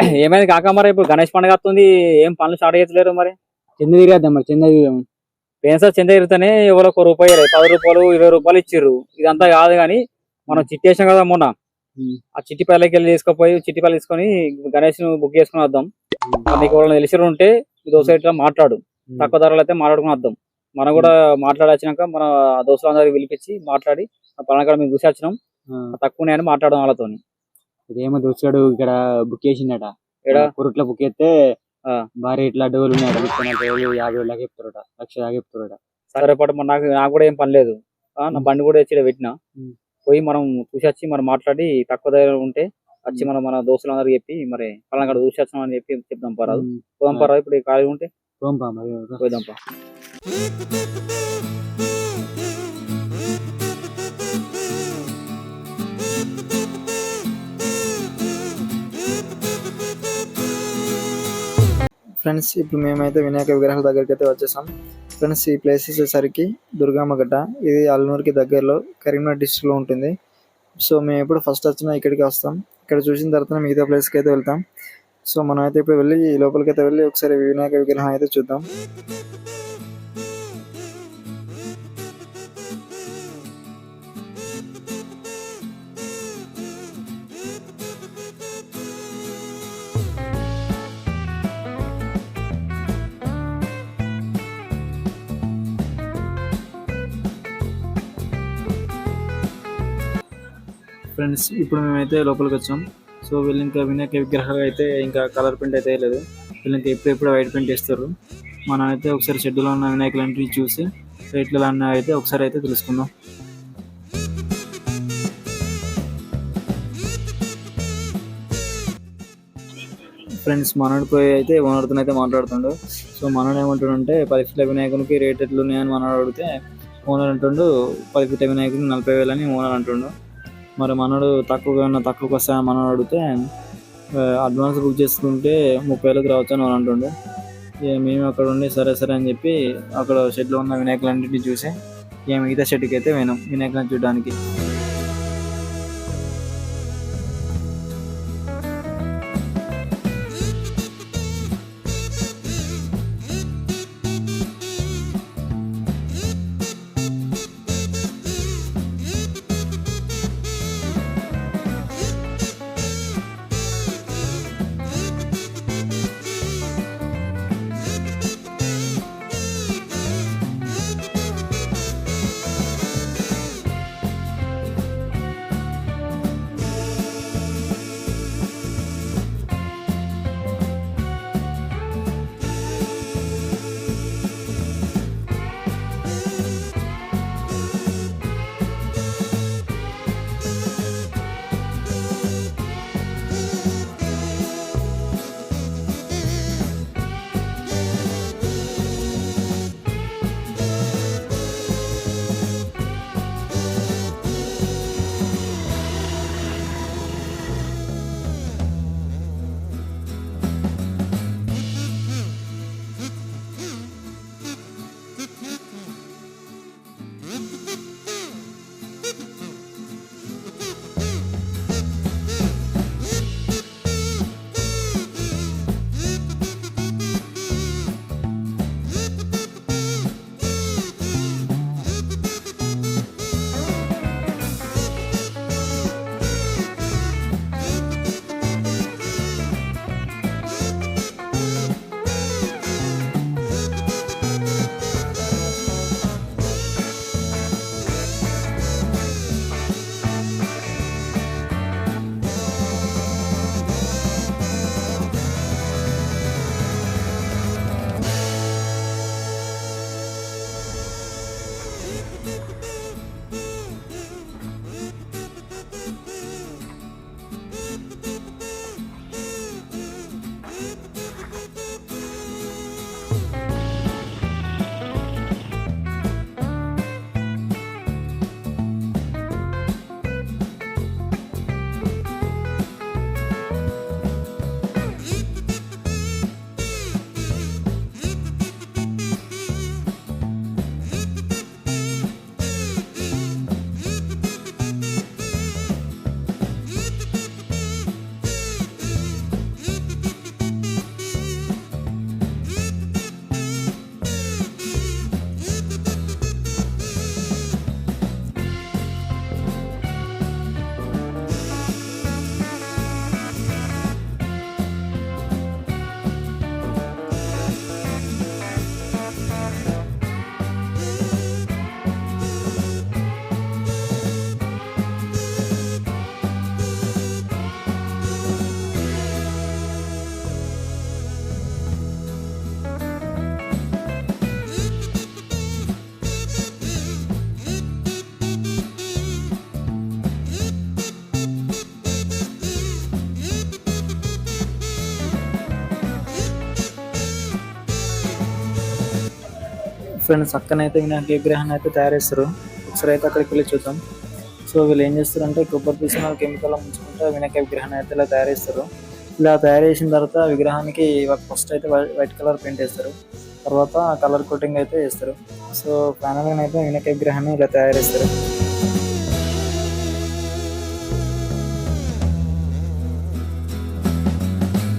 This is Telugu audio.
ఏమైంది కాక మరి? ఇప్పుడు గణేష్ పండుగ వస్తుంది. ఏం పనులు స్టార్ట్ చేయట్లేరు మరి? కింద తిరిగేద్దాం మరి దిగుదాం. పెన్సార్ చెంద తిరిగితేనే ఎవరో ఒక రూపాయి. పది రూపాయలు ఇరవై రూపాయలు ఇచ్చిర్రు. ఇదంతా కాదు కానీ మనం చిట్టి వేసాం కదా మొన్న. ఆ చిట్టి పల్లెకి వెళ్ళి తీసుకుపోయి చిట్టి పల్లె తీసుకొని గణేష్ను బుక్ చేసుకుని వద్దాం. నీకు ఎవరైనా తెలిసి ఉంటే దోశ ఇట్లా మాట్లాడు. తక్కువ ధరలు అయితే మాట్లాడుకుని వద్దాం. మనం కూడా మాట్లాడొచ్చినాక మన దోస్తులందరికి పిలిపించి మాట్లాడి ఆ పలానా మేము చూసి వచ్చినాం. తక్కువనే అని మాట్లాడడం వాళ్ళతో ఇదేమో దోచుగాడు ఇక్కడ బుక్ చేసిండట? కురుట్ల బుక్ చేస్తే. భారీ ఇట్లా డోలు ఉన్నాయి ముప్పై వేలు యాభై వేలు దాకా చెప్తారట లక్ష దాకా చెప్తారట సరే పాటు నాకు నాకు కూడా ఏం పని లేదు. నా బండి కూడా ఈడ పెట్టినా. పోయి మనం చూసి వచ్చి మనం మాట్లాడి తక్కువ ధర ఉంటే వచ్చి మనం మన దోస్తులందరికి చెప్పి మరి పలానా కాడ చూసి వచ్చినాం అని చెప్పి చెప్దాం పరాదు. పోదాం పరాదు ఇప్పుడు ఖాళీ ఉంటే. పోంపా మరి పోదాం పా. ఫ్రెండ్స్ ఇప్పుడు మేమైతే వినాయక విగ్రహాల దగ్గరికి అయితే వచ్చేసాం. ఫ్రెండ్స్ ఈ ప్లేస్ వచ్చేసరికి దుర్గమ్మ గడ్డ ఇది అల్నూరుకి దగ్గరలో కరీంనగర్ district లో ఉంటుంది. సో మేము ఎప్పుడు ఫస్ట్ వచ్చినా ఇక్కడికి వస్తాం. ఇక్కడ చూసిన తర్వాత మిగతా ప్లేస్కి అయితే వెళ్తాం. సో మనం అయితే ఇప్పుడు వెళ్ళి లోపలికి అయితే వెళ్ళి ఒకసారి వినాయక విగ్రహం అయితే చూద్దాం. ఫ్రెండ్స్ ఇప్పుడు మేమైతే లోపలికి వచ్చాం. సో వీళ్ళు ఇంకా వినాయక విగ్రహాలు అయితే ఇంకా కలర్ పెయింట్ అయితే లేదు వీళ్ళు ఇంకా ఎప్పుడెప్పుడు వైట్ పెయింట్ వేస్తారు మనం అయితే ఒకసారి షెడ్యూల్లో ఉన్న వినాయకులంటివి చూసి రేట్లు అన్న అయితే ఒకసారి అయితే తెలుసుకుందాం. ఫ్రెండ్స్ మనోడు పోయి అయితే ఓనర్తో అయితే మాట్లాడుతుండు. సో మనోడు ఏమంటుండంటే పది ఫీట్ల వినాయకునికి రేట్ ఎట్లున్నాయని మనోడు అడిగితే ఓనర్ అంటుండు పది ఫీట్ల వినాయకునికి నలభై వేలని ఓనర్ అంటుండు. మరి మనోడు తక్కువగా ఉన్న తక్కువకి వస్తాయని మనోడు అడిగితే అడ్వాన్స్ బుక్ చేసుకుంటే ముప్పై వేలకు రావచ్చు అని అంటుండే. మేము అక్కడ ఉండి సరే సరే అని చెప్పి అక్కడ షెడ్లో ఉన్న వినాయకులన్నింటినీ చూసి ఇక మిగతా షెడ్కి అయితే పోయినాం వినాయకులను చూడడానికి. ఫ్రెండ్స్ అయితే వినాయక విగ్రహాన్ని అయితే తయారు చేస్తారు ఒకసారి అయితే అక్కడికి వెళ్ళి చూద్దాం. సో వీళ్ళు ఏం చేస్తారంటే కొబ్బరి పీసిన కెమికల్ ముంచుకుంటే వినాయక విగ్రహాన్ని అయితే ఇలా తయారు చేస్తారు ఇలా తయారు చేసిన తర్వాత విగ్రహానికి ఫస్ట్ అయితే వైట్ కలర్ పెయింట్ వేస్తారు. తర్వాత కలర్ కోటింగ్ అయితే వేస్తారు సో ఫైనల్గా అయితే వినాయక విగ్రహాన్ని ఇలా తయారు చేస్తారు